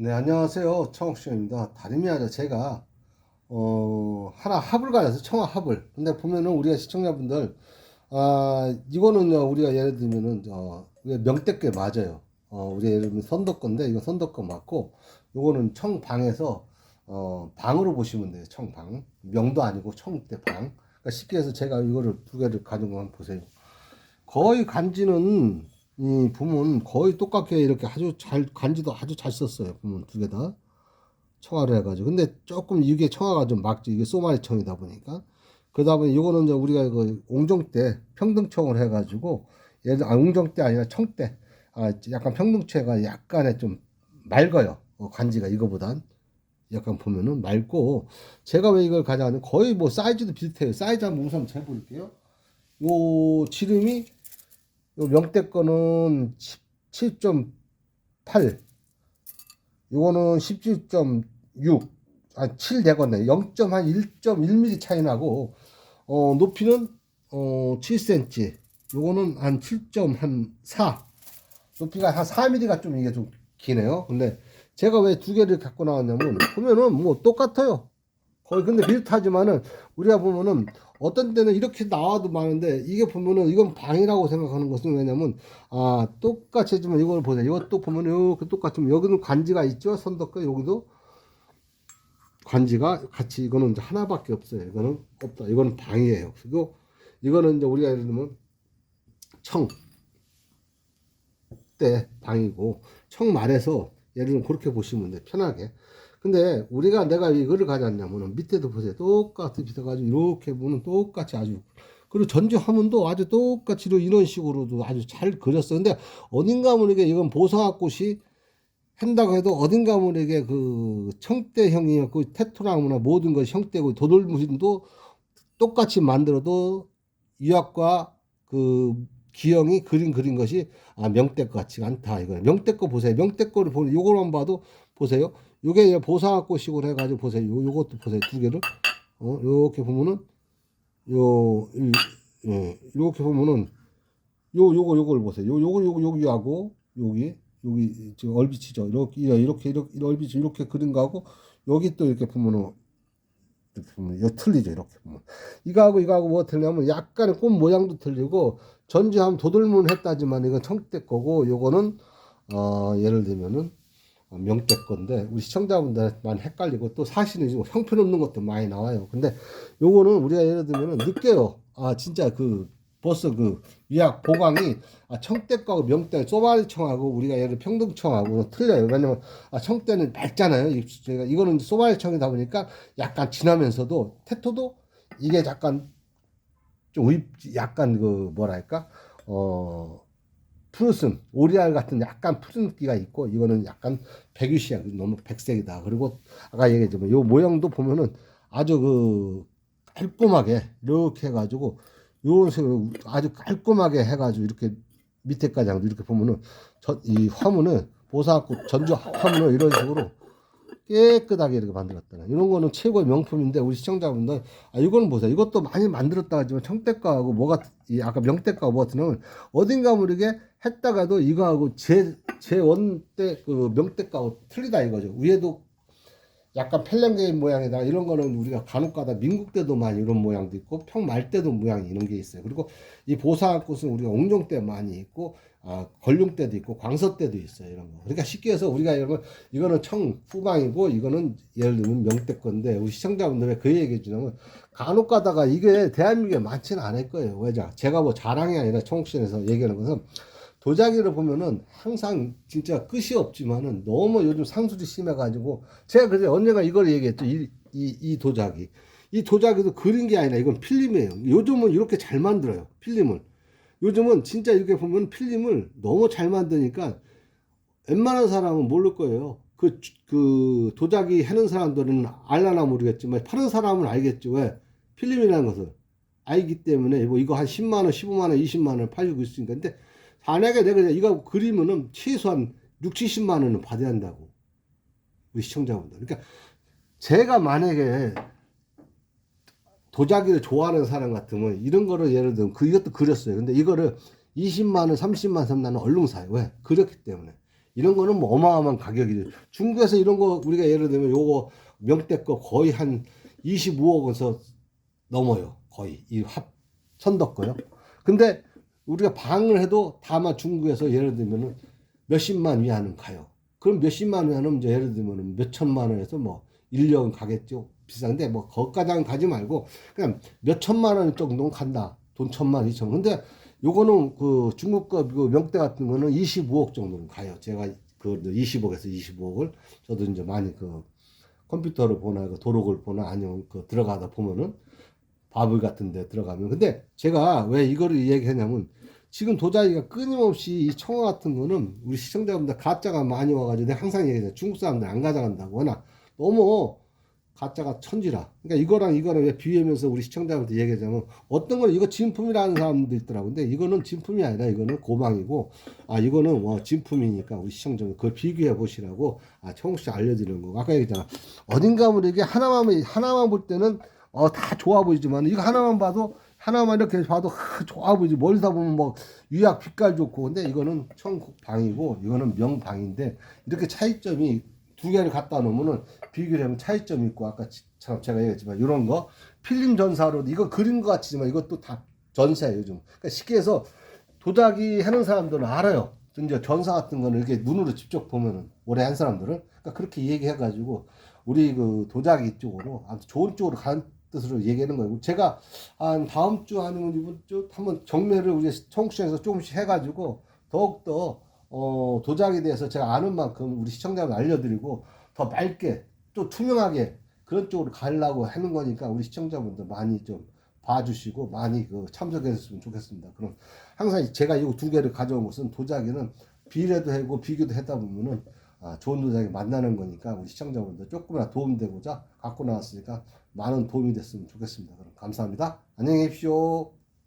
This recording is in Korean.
네, 안녕하세요. 청옥씨입니다. 다름이 아니라 제가, 어, 하나 합을 가져서 청아 합을. 근데 보면은 우리가 시청자분들, 아, 이거는요, 우리가 예를 들면은, 어, 명대께 맞아요. 어, 우리가 예를 들면 선덕건데, 이거 선덕건 맞고, 요거는 청방에서, 어, 방으로 보시면 돼요. 청방. 명도 아니고 청대 방. 그러니까 쉽게 해서 제가 이거를 두 개를 가지고 한번 보세요. 거의 간지는 이 보면 거의 똑같게 이렇게 아주 잘 간지도 아주 잘 썼어요. 보면 두개 다 청아를 해가지고 근데 조금 이게 청아가 좀 막지 이게 소마리 청이다 보니까 그러다 보니 이거는 이제 우리가 그 옹정 때 평등청을 해가지고 예를 아 옹정 때 아니라 청 때 아 약간 평등체가 약간의 좀 맑아요. 어, 간지가 이거보단 약간 보면은 맑고 제가 왜 이걸 가져가는 거의 뭐 사이즈도 비슷해요. 사이즈 한번 우선 재볼게요. 요 지름이 요 명대 거는 17.8 요거는 17.6 아, 7 되겠네. 0.1.1mm 차이 나고 어 높이는 어 7cm 요거는 한 7.4 높이가 한 4mm가 좀 이게 좀 기네요. 근데 제가 왜 두 개를 갖고 나왔냐면 보면은 뭐 똑같아요 거의 근데 비슷하지만은 우리가 보면은 어떤 때는 이렇게 나와도 많은데 이게 보면은 이건 방이라고 생각하는 것은 왜냐면 아 똑같이 해주면 이걸 보세요. 이것도 보면은 이렇게 똑같이 여기는 관지가 있죠? 선덕과 여기도? 관지가 같이 이거는 이제 하나밖에 없어요. 이거는 없다. 이거는 방이에요. 그리고 이거는 이제 우리가 예를 들면 청 때 방이고 청 말에서 예를 들면 그렇게 보시면 돼 편하게 근데 우리가 내가 이거를 가져왔냐면은 밑에도 보세요. 똑같이 비슷해가지고 이렇게 보면 똑같이 아주 그리고 전지 화면도 아주 똑같이 이런 식으로도 아주 잘 그렸어요. 근데 어딘가 모르게 이건 보성학꽃이 한다고 해도 어딘가 모르게 그 청대형이 그 테토나무나 모든 것이 형태고 도돌무신도 똑같이 만들어도 유학과 그 기형이 그린 그린 것이 아 명대 것 같지가 않다 이거예요. 명대 거 보세요. 명대 거를 보면 요거만 봐도 보세요. 요게 보상학꽃식으로 해가지고 보세요. 요, 요것도 보세요. 두 개를. 어, 요렇게 보면은, 요, 이, 예, 요렇게 보면은, 요, 요거, 요걸 보세요. 요, 요거, 요거, 여기하고, 여기, 여기, 지금 얼비치죠. 이렇게, 이렇게, 이렇게, 이렇게 얼비치, 이렇게 그린 거하고, 여기 또 이렇게 보면은, 이렇게 보면, 요 틀리죠. 이렇게 보면. 이거하고, 이거하고 뭐 틀냐면, 약간의 꽃 모양도 틀리고, 전지하면 도돌문 했다지만, 이건 청대 거고, 요거는, 어, 예를 들면은, 어, 명대 건데 우리 시청자분들만 헷갈리고 또 사실은 지금 형편없는 것도 많이 나와요. 근데 요거는 우리가 예를 들면 느껴요. 아 진짜 그 벌써 그 위약 보강이 아 청대하고 명대 소마리청하고 우리가 예를 평등청하고 틀려요. 왜냐면 아 청대는 맑잖아요. 저희가 이거는 소마리청이다 보니까 약간 진하면서도 테토도 이게 약간 좀 의, 약간 그 뭐랄까? 어 푸르슨 오리알 같은 약간 푸른기가 있고 이거는 약간 백유시야 너무 백색이다. 그리고 아까 얘기했지만 요 모양도 보면은 아주 그 깔끔하게 이렇게 해가지고 요런 식으로 아주 깔끔하게 해가지고 이렇게 밑에까지 이렇게 보면은 저, 이 화문을 보사갖고 전주 화문을 이런 식으로 깨끗하게 이렇게 만들었다. 이런 거는 최고의 명품인데 우리 시청자분들 아 이거는 보세요. 이것도 많이 만들었다 하지만 청대가하고 뭐가 이 아까 명대가하고 뭐 같은 어딘가 모르게 했다가도 이거하고 제 제원때그 명대가하고 틀리다 이거죠. 위에도 약간 펠렌게임 모양이다 이런 거는 우리가 간혹가다 민국 때도 많이 이런 모양도 있고 평말 때도 모양이 이런 게 있어요. 그리고 이 보사꽃은 우리가 옹종 때 많이 있고 아, 걸룡 때도 있고 광서 때도 있어요 이런 거. 그러니까 쉽게 해서 우리가 이런 이거는 청 후방이고 이거는 예를 들면 명대 건데 우리 시청자분들 그 얘기 해 주냐면 간혹가다가 이게 대한민국에 많지는 않을 거예요. 왜냐? 제가 뭐 자랑이 아니라 청옥신에서 얘기하는 것은 도자기를 보면은 항상 진짜 끝이 없지만은 너무 요즘 상술이 심해가지고 제가 그래서 언젠가 이걸 얘기했죠. 이, 이, 이 도자기. 이 도자기도 그린 게 아니라 이건 필름이에요. 요즘은 이렇게 잘 만들어요. 필름을. 요즘은 진짜 이렇게 보면 필름을 너무 잘 만드니까 웬만한 사람은 모를 거예요. 그, 그 도자기 하는 사람들은 알라나 모르겠지만 파는 사람은 알겠죠. 왜? 필름이라는 것을 알기 때문에 뭐 이거 한 10만원, 15만원, 20만원 팔리고 있으니까. 근데 만약에 내가 이거 그리면은 최소한 6, 70만 원은 받아야 한다고. 우리 시청자분들. 그러니까 제가 만약에 도자기를 좋아하는 사람 같으면 이런 거를 예를 들면 그 이것도 그렸어요. 근데 이거를 20만 원, 30만 원, 3만 원 얼른 사요. 왜? 그렸기 때문에. 이런 거는 뭐 어마어마한 가격이죠. 중국에서 이런 거 우리가 예를 들면 요거 명대 거 거의 한 25억 원서 넘어요. 거의 이 합 천덕 거요. 근데 우리가 방을 해도 다만 중국에서 예를 들면은 몇십만 위안은 가요. 그럼 몇십만 위안은 이제 예를 들면은 몇천만 원에서 뭐 1년 가겠죠. 비싼데 뭐 거기까지는 가지 말고 그냥 몇천만 원 정도는 간다. 돈 천만 이천. 근데 요거는 그 중국 거그 명대 같은 거는 25억 정도는 가요. 제가 그 20억에서 25억을 저도 이제 많이 그 컴퓨터를 보나 그 도록을 보나 아니면 그 들어가다 보면은 바블 같은 데 들어가면. 근데 제가 왜 이거를 얘기하냐면 지금 도자기가 끊임없이 이 청어 같은 거는 우리 시청자분들 가짜가 많이 와가지고 내가 항상 얘기해요. 중국 사람들 안 가져간다고. 워낙 너무 가짜가 천지라. 그러니까 이거랑 이거랑 왜 비교하면서 우리 시청자분들 얘기하자면 어떤 거는 이거 진품이라는 사람도 있더라고. 근데 이거는 진품이 아니라 이거는 고방이고 아 이거는 뭐 진품이니까 우리 시청자분 그걸 비교해 보시라고. 아 청국 씨 알려드리는 거고. 아까 얘기했잖아. 어딘가 모르게 하나만 하나만 볼 때는 어 다 좋아 보이지만 이거 하나만 봐도 하나만 이렇게 봐도 하, 좋아 보이지. 멀리서 보면 뭐 유약 빛깔 좋고. 근데 이거는 청방이고 이거는 명방인데 이렇게 차이점이 두 개를 갖다 놓으면은 비교를 하면 차이점이 있고 아까 처럼 제가 얘기했지만 이런 거 필름 전사로 이거 그린 것 같지만 이것도 다 전사예요 요즘. 그러니까 쉽게 해서 도자기 하는 사람들은 알아요. 이제 전사 같은 거는 이렇게 눈으로 직접 보면은 오래 한 사람들은. 그러니까 그렇게 얘기해가지고 우리 그 도자기 쪽으로 아주 좋은 쪽으로 가는 뜻으로 얘기하는 거예요. 제가 한 다음 주 아니면 이번 주 한번 경매를 우리 청국시에서 조금씩 해가지고 더욱더 어, 도자기에 대해서 제가 아는 만큼 우리 시청자분 알려드리고 더 맑게 또 투명하게 그런 쪽으로 가려고 하는 거니까 우리 시청자분들 많이 좀 봐주시고 많이 그 참석했으면 좋겠습니다. 그럼 항상 제가 이 두 개를 가져온 것은 도자기는 비례도 하고 비교도 하다 보면은 아, 좋은 도자기 만나는 거니까 우리 시청자분들 조금이나 도움되고자 갖고 나왔으니까 많은 도움이 됐으면 좋겠습니다. 그럼 감사합니다. 안녕히 계십시오.